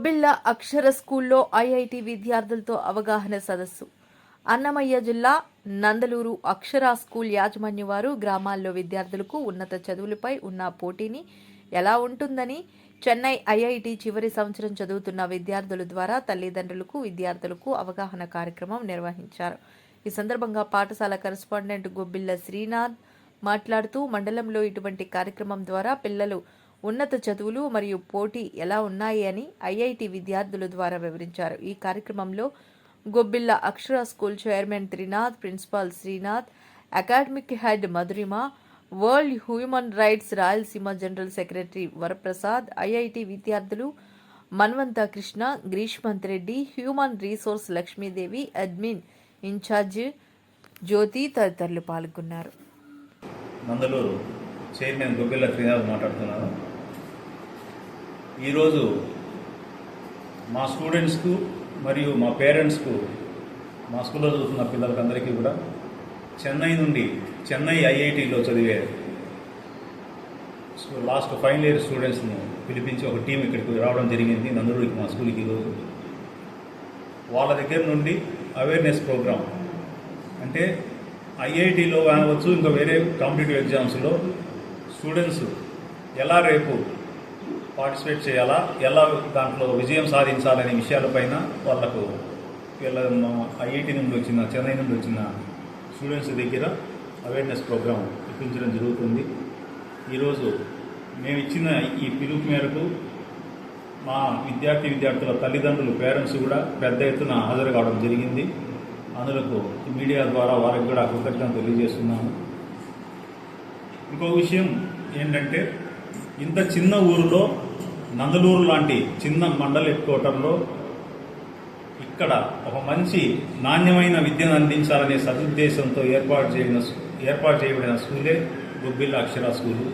గొబ్బిళ్ళ అక్షర స్కూల్లో ఐఐటి విద్యార్థులతో అవగాహన సదస్సు. అన్నమయ్య జిల్లా నందలూరు అక్షర స్కూల్ యాజమాన్యవారు గ్రామాల్లో విద్యార్థులకు ఉన్నత చదువులపై ఉన్న పోటీని ఎలా ఉంటుందని చెన్నై ఐఐటి చివరి సంవత్సరం చదువుతున్న విద్యార్థుల ద్వారా తల్లిదండ్రులకు విద్యార్థులకు అవగాహన కార్యక్రమం నిర్వహించారు. ఈ సందర్భంగా పాఠశాల కరెస్పాండెంట్ గొబ్బిళ్ళ శ్రీనాథ్ మాట్లాడుతూ మండలంలో ఇటువంటి కార్యక్రమం ద్వారా పిల్లలు ఉన్నత చదువులు మరియు పోటీ ఎలా ఉన్నాయి అని ఐఐటి విద్యార్థుల ద్వారా వివరించారు. ఈ కార్యక్రమంలో Gobbilla Akshara school chairman Trinath principal Srinath academic head Madhurima world human rights Rayalaseema general secretary Varaprasad IIT విద్యార్థులు Manvantha Krishna Greeshmanth Reddy human resource Lakshmidevi admin in charge Jyothi తదితరులు పాల్గొన్నారు. నందలూరు చైర్మన్ గొబ్బిల్ల శ్రీనాథ్ మాట్లాడుతున్నారు. ఈరోజు మా స్టూడెంట్స్కు మరియు మా పేరెంట్స్కు మా స్కూల్లో చదువుతున్న పిల్లలకందరికీ కూడా చెన్నై నుండి చెన్నై ఐఐటిలో చదివే సో లాస్ట్ ఫైనల్ ఇయర్ స్టూడెంట్స్ను పిలిపించి ఒక టీం ఇక్కడికి రావడం జరిగింది నందరూరికి మా స్కూల్కి ఈరోజు. వాళ్ళ దగ్గర నుండి అవేర్నెస్ ప్రోగ్రామ్ అంటే ఐఐటిలో కావచ్చు ఇంకా వేరే కాంపిటేటివ్ ఎగ్జామ్స్లో స్టూడెంట్స్ ఎలా రేపు పార్టిసిపేట్ చేయాలా? ఎలా దాంట్లో విజయం సాధించాలనే విషయాలపైన వాళ్ళకు వీళ్ళ ఐఐటి నుండి వచ్చిన చెన్నై నుండి వచ్చిన స్టూడెంట్స్ దగ్గర అవేర్నెస్ ప్రోగ్రామ్ ఇప్పించడం జరుగుతుంది. ఈరోజు మేము ఇచ్చిన ఈ పిలుపు మేరకు మా విద్యార్థి విద్యార్థుల తల్లిదండ్రులు పేరెంట్స్ కూడా పెద్ద ఎత్తున హాజరు కావడం జరిగింది. అందులకు మీడియా ద్వారా వారికి కూడా కృతజ్ఞత తెలియజేస్తున్నాము. ఇంకో విషయం ఏంటంటే ఇంత చిన్న ఊరిలో నందలూరు లాంటి చిన్న మండల హెడ్ ఇక్కడ ఒక మంచి నాణ్యమైన విద్యను అందించాలనే సదుద్దేశంతో ఏర్పాటు చేయబడిన ఏర్పాటు చేయబడిన స్కూలే Gubbilla Akshara school.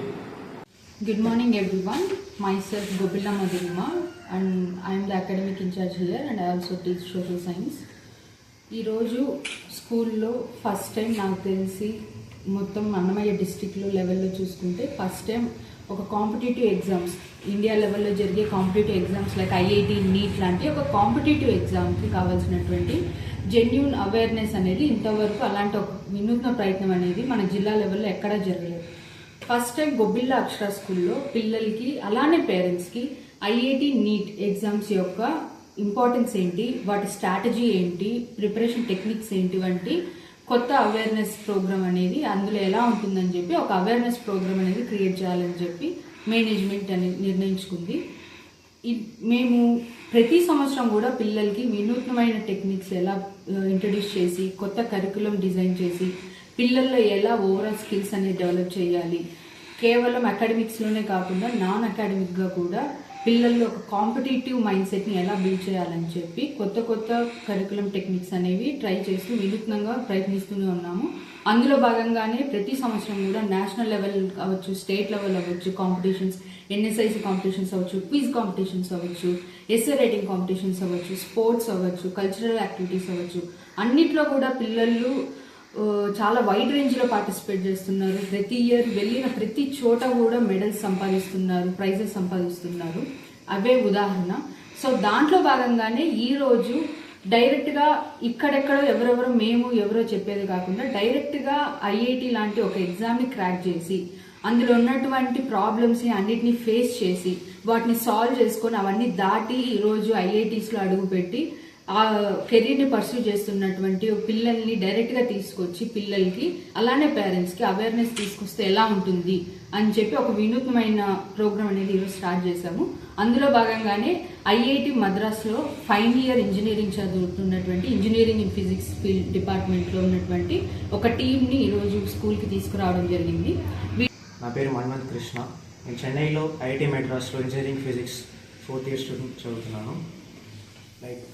Good morning everyone myself Madhurima, and and I'm the academic in charge here and I also teach social science ఈరోజు స్కూల్లో ఫస్ట్ టైం నాకు తెలిసి మొత్తం అన్నమయ్య డిస్టిక్లో లెవెల్లో చూసుకుంటే ఫస్ట్ టైం ఒక కాంపిటేటివ్ ఎగ్జామ్స్ ఇండియా లెవెల్లో జరిగే competitive exams like IIT NEET లాంటి ఒక కాంపిటేటివ్ ఎగ్జామ్కి కావాల్సినటువంటి జెన్యున్ అవేర్నెస్ అనేది ఇంతవరకు అలాంటి ఒక వినూత్న ప్రయత్నం అనేది మన జిల్లా లెవెల్లో ఎక్కడా జరగలేదు. ఫస్ట్ టైం గొబ్బిళ్ళ అక్షర స్కూల్లో పిల్లలకి అలానే పేరెంట్స్కి ఐఐటి నీట్ ఎగ్జామ్స్ యొక్క ఇంపార్టెన్స్ ఏంటి? వాటి స్ట్రాటజీ ఏంటి? ప్రిపరేషన్ టెక్నిక్స్ ఏంటి? వంటి కొత్త అవేర్నెస్ ప్రోగ్రామ్ అనేది అందులో ఎలా ఉంటుందని చెప్పి ఒక అవేర్నెస్ ప్రోగ్రామ్ అనేది క్రియేట్ చేయాలని చెప్పి మేనేజ్మెంట్ అనేది నిర్ణయించుకుంది. మేము ప్రతి సంవత్సరం కూడా పిల్లలకి వినూత్నమైన టెక్నిక్స్ ఎలా ఇంట్రడ్యూస్ చేసి కొత్త కరికులం డిజైన్ చేసి పిల్లల్లో ఎలా ఓవరాల్ స్కిల్స్ అనేది డెవలప్ చేయాలి. కేవలం అకాడమిక్స్లోనే కాకుండా నాన్ అకాడమిక్గా కూడా పిల్లల్లో ఒక కాంపిటేటివ్ మైండ్ సెట్ని ఎలా బిల్డ్ చేయాలని చెప్పి కొత్త కొత్త కరికులం టెక్నిక్స్ అనేవి ట్రై చేస్తూ వినూత్నంగా ప్రయత్నిస్తూనే ఉన్నాము. అందులో భాగంగానే ప్రతి సంవత్సరం కూడా నేషనల్ లెవెల్ అవ్వచ్చు స్టేట్ లెవెల్ అవ్వచ్చు కాంపిటీషన్స్ ఎన్ఎస్ఐసి కాంపిటీషన్స్ అవ్వచ్చు క్విజ్ కాంపిటీషన్స్ అవ్వచ్చు ఎస్ఏ రైటింగ్ కాంపిటీషన్స్ అవ్వచ్చు స్పోర్ట్స్ అవ్వచ్చు కల్చరల్ యాక్టివిటీస్ అవ్వచ్చు. అన్నిట్లో కూడా పిల్లలు చాలా వైడ్ రేంజ్లో పార్టిసిపేట్ చేస్తున్నారు. ప్రతి ఇయర్ వెళ్ళిన ప్రతి చోట కూడా మెడల్స్ సంపాదిస్తున్నారు ప్రైజెస్ సంపాదిస్తున్నారు. అవే ఉదాహరణ. సో దాంట్లో భాగంగానే ఈరోజు డైరెక్ట్గా ఇక్కడెక్కడో ఎవరెవరో మేము ఎవరో చెప్పేది కాకుండా డైరెక్ట్గా ఐఐటి లాంటి ఒక ఎగ్జామ్ని క్రాక్ చేసి అందులో ఉన్నటువంటి ప్రాబ్లమ్స్ని అన్నిటిని ఫేస్ చేసి వాటిని సాల్వ్ చేసుకొని అవన్నీ దాటి ఈరోజు ఐఐటీస్లో అడుగుపెట్టి ఆ కెరీర్ని పర్సూ చేస్తున్నటువంటి పిల్లల్ని డైరెక్ట్గా తీసుకొచ్చి పిల్లలకి అలానే పేరెంట్స్కి అవేర్నెస్ తీసుకొస్తే ఎలా ఉంటుంది అని చెప్పి ఒక వినూత్నమైన ప్రోగ్రామ్ అనేది ఈరోజు స్టార్ట్ చేశాము. అందులో భాగంగానే ఐఐటి మద్రాస్లో ఫైనల్ ఇయర్ ఇంజనీరింగ్ చదువుతున్నటువంటి ఇంజనీరింగ్ ఇన్ ఫిజిక్స్ ఫీల్డ్ డిపార్ట్మెంట్లో ఉన్నటువంటి ఒక టీంని ఈరోజు స్కూల్కి తీసుకురావడం జరిగింది. నా పేరు మన్వంత్ కృష్ణ. నేను చెన్నైలో ఐఐటి మెడ్రాస్లో engineering physics fourth year student చదువుతున్నాను. లైక్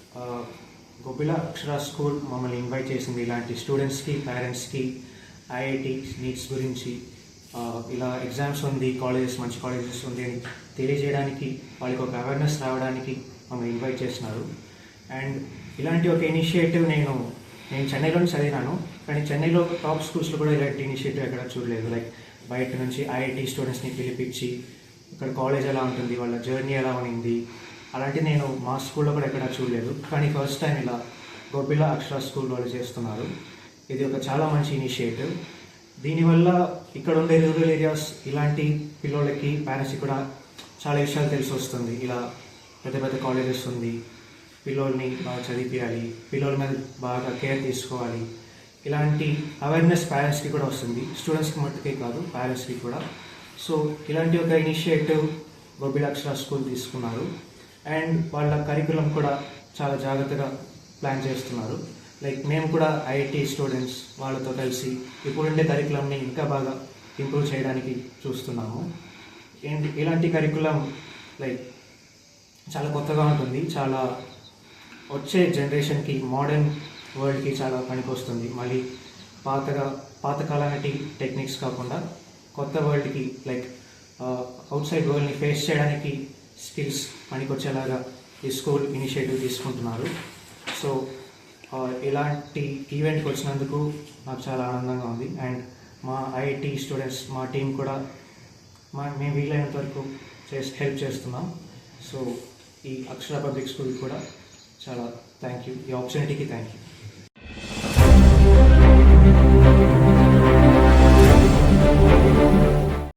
గొబ్బిల అక్షర స్కూల్ మమ్మల్ని ఇన్వైట్ చేసింది ఇలాంటి స్టూడెంట్స్కి పేరెంట్స్కి ఐఐటి నీట్స్ గురించి. Uh, ఇలా ఎగ్జామ్స్ ఉంది కాలేజెస్ మంచి కాలేజెస్ ఉంది అని తెలియజేయడానికి వాళ్ళకి ఒక అవేర్నెస్ రావడానికి మమ్మల్ని ఇన్వైట్ చేస్తున్నారు. అండ్ ఇలాంటి ఒక ఇనిషియేటివ్ నేను నేను చెన్నైలోనే చదివినాను. కానీ చెన్నైలో టాప్ స్కూల్స్లో కూడా ఇలాంటి ఇనిషియేటివ్ ఎక్కడ చూడలేదు. లైక్ బయట నుంచి ఐఐటి స్టూడెంట్స్ని పిలిపించి ఇక్కడ కాలేజ్ ఎలా ఉంటుంది వాళ్ళ జర్నీ ఎలా ఉంది అలాంటి నేను మా స్కూల్లో కూడా ఎక్కడ చూడలేదు. కానీ ఫస్ట్ టైం ఇలా గోపిల అక్షర స్కూల్ వాళ్ళు చేస్తున్నారు. ఇది ఒక చాలా మంచి ఇనిషియేటివ్ దీనివల్ల ఇక్కడ ఉండే రూరల్ ఏరియాస్ ఇలాంటి పిల్లలకి పేరెంట్స్కి కూడా చాలా విషయాలు తెలిసి వస్తుంది. ఇలా పెద్ద పెద్ద కాలేజెస్ ఉంది. పిల్లోల్ని బాగా చదివించాలి పిల్లల మీద బాగా కేర్ తీసుకోవాలి. ఇలాంటి అవేర్నెస్ పేరెంట్స్కి కూడా వస్తుంది. స్టూడెంట్స్కి మట్టుకే కాదు పేరెంట్స్కి కూడా. సో ఇలాంటి ఒక ఇనిషియేటివ్ గోబిలాక్షర స్కూల్ తీసుకున్నారు. అండ్ వాళ్ళ కరికులం కూడా చాలా జాగ్రత్తగా ప్లాన్ చేస్తున్నారు. లైక్ మేము కూడా ఐఐటి స్టూడెంట్స్ వాళ్ళతో కలిసి ఇప్పుడుండే కరికులంని ఇంకా బాగా ఇంప్రూవ్ చేయడానికి చూస్తున్నాము. అండ్ ఇలాంటి కరికులం లైక్ చాలా కొత్తగా ఉంటుంది. చాలా వచ్చే జనరేషన్కి మోడర్న్ వరల్డ్కి చాలా పనికొస్తుంది. మళ్ళీ పాతగా పాతకాలానికి టెక్నిక్స్ కాకుండా కొత్త వరల్డ్కి లైక్ అవుట్ సైడ్ వరల్డ్ని ఫేస్ చేయడానికి స్కిల్స్ పనికొచ్చేలాగా ఈ స్కూల్ ఇనిషియేటివ్ తీసుకుంటున్నారు. సో ఇలాంటి ఈవెంట్కి వచ్చినందుకు నాకు చాలా ఆనందంగా ఉంది. అండ్ మా ఐఐటి స్టూడెంట్స్ మా టీం కూడా మా మేము వీలైనంత వరకు చేసి హెల్ప్ చేస్తున్నాం. సో ఈ అక్షర పబ్లిక్ స్కూల్ కూడా చాలా థ్యాంక్ యూ ఈ ఆపర్చునిటీకి థ్యాంక్ యూ